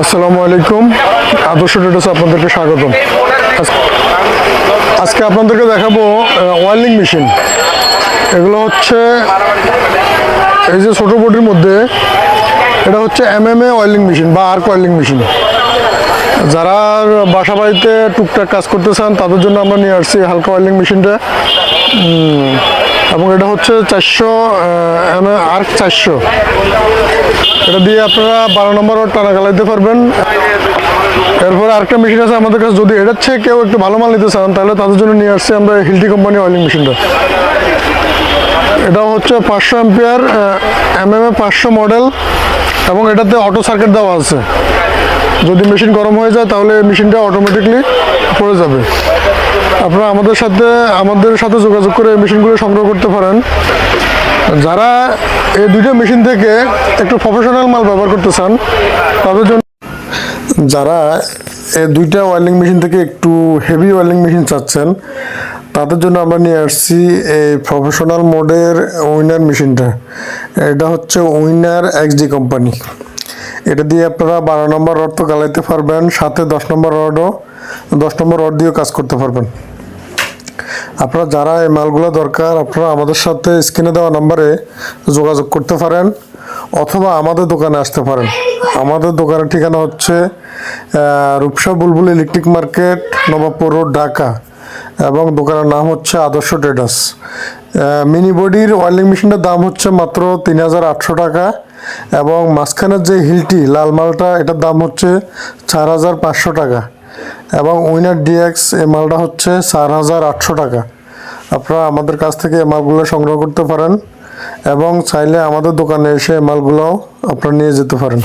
আসসালামু আলাইকুম। আদর্শ ট্রেডার্স আপনাদেরকে স্বাগতম। আজ- আজকে আপনাদেরকে দেখাবো ওয়েল্ডিং মেশিন। এগুলো হচ্ছে এই যে ছোটো বটির মধ্যে, এটা হচ্ছে M M A welding machine বা আর্ক ওয়েল্ডিং মেশিন। যারা বাসা বাড়িতে টুকটাক কাজ করতে চান, তাদের জন্য আমরা নিয়ে আসছি হালকা ওয়েল্ডিং মেশিনটা। এবং এটা হচ্ছে চারশো আর্ক চারশো। এটা দিয়ে আপনারা বারো নম্বর টানা গালাইতে পারবেন। এরপর আরেকটা মেশিন আছে আমাদের কাছে। যদি এটার চেয়ে কেউ একটু ভালো মাল নিতে চান, তাহলে তাদের জন্য নিয়ে আসছি আমরা হিলটি কোম্পানি অয়েলিং মেশিনটা এটা হচ্ছে পাঁচশো অ্যাম্পিয়ার এম এম এ পাঁচশো মডেল এবং এটাতে অটো সার্কিট দেওয়া আছে। যদি মেশিন গরম হয়ে যায়, তাহলে মেশিনটা অটোমেটিকলি পড়ে যাবে। আপনারা আমাদের সাথে আমাদের সাথে যোগাযোগ করে মেশিনগুলো সংগ্রহ করতে পারেন। যারা এই দুইটা মেশিন থেকে একটু প্রফেশনাল মাল ব্যবহার করতে চান, তাদের জন্য যারা এই দুইটা ওয়েল্ডিং মেশিন থেকে একটু হেভি ওয়েল্ডিং মেশিন চাচ্ছেন, তাদের জন্য আমরা নিয়ে আসছি এই প্রফেশনাল মোডের উইনার মেশিনটা। এটা হচ্ছে উইনার এক্সডি কোম্পানি এটা দিয়ে আপনারা বারো নম্বর রড তো গালাইতে পারবেন, সাথে দশ নম্বর রডও, দশ নম্বর রড দিয়েও কাজ করতে পারবেন। আপনারা যারা এই মালগুলো দরকার, আপনারা আমাদের সাথে স্ক্রিনে দেওয়া নম্বরে যোগাযোগ করতে পারেন অথবা আমাদের দোকানে আসতে পারেন। আমাদের দোকানের ঠিকানা হচ্ছে Rupsha Bulbul electric market, Nawabpur road, Dhaka. এবং দোকানের নাম হচ্ছে আদর্শ ট্রেডার্স। মিনি বডির ওয়েল্ডিং মেশিনটার দাম হচ্ছে মাত্র তিন হাজার আটশো টাকা এবং মাঝখানের যে হিলটি, লাল মালটা, এটার দাম হচ্ছে চার হাজার পাঁচশো টাকা। এবং উইনার ডিএক্স এই মালটা হচ্ছে চার হাজার আটশো টাকা। আপনারা আমাদের কাছ থেকে এই মালগুলো সংগ্রহ করতে পারেন এবং চাইলে আমাদের দোকানে এসে এ মালগুলোও আপনারা নিয়ে যেতে পারেন।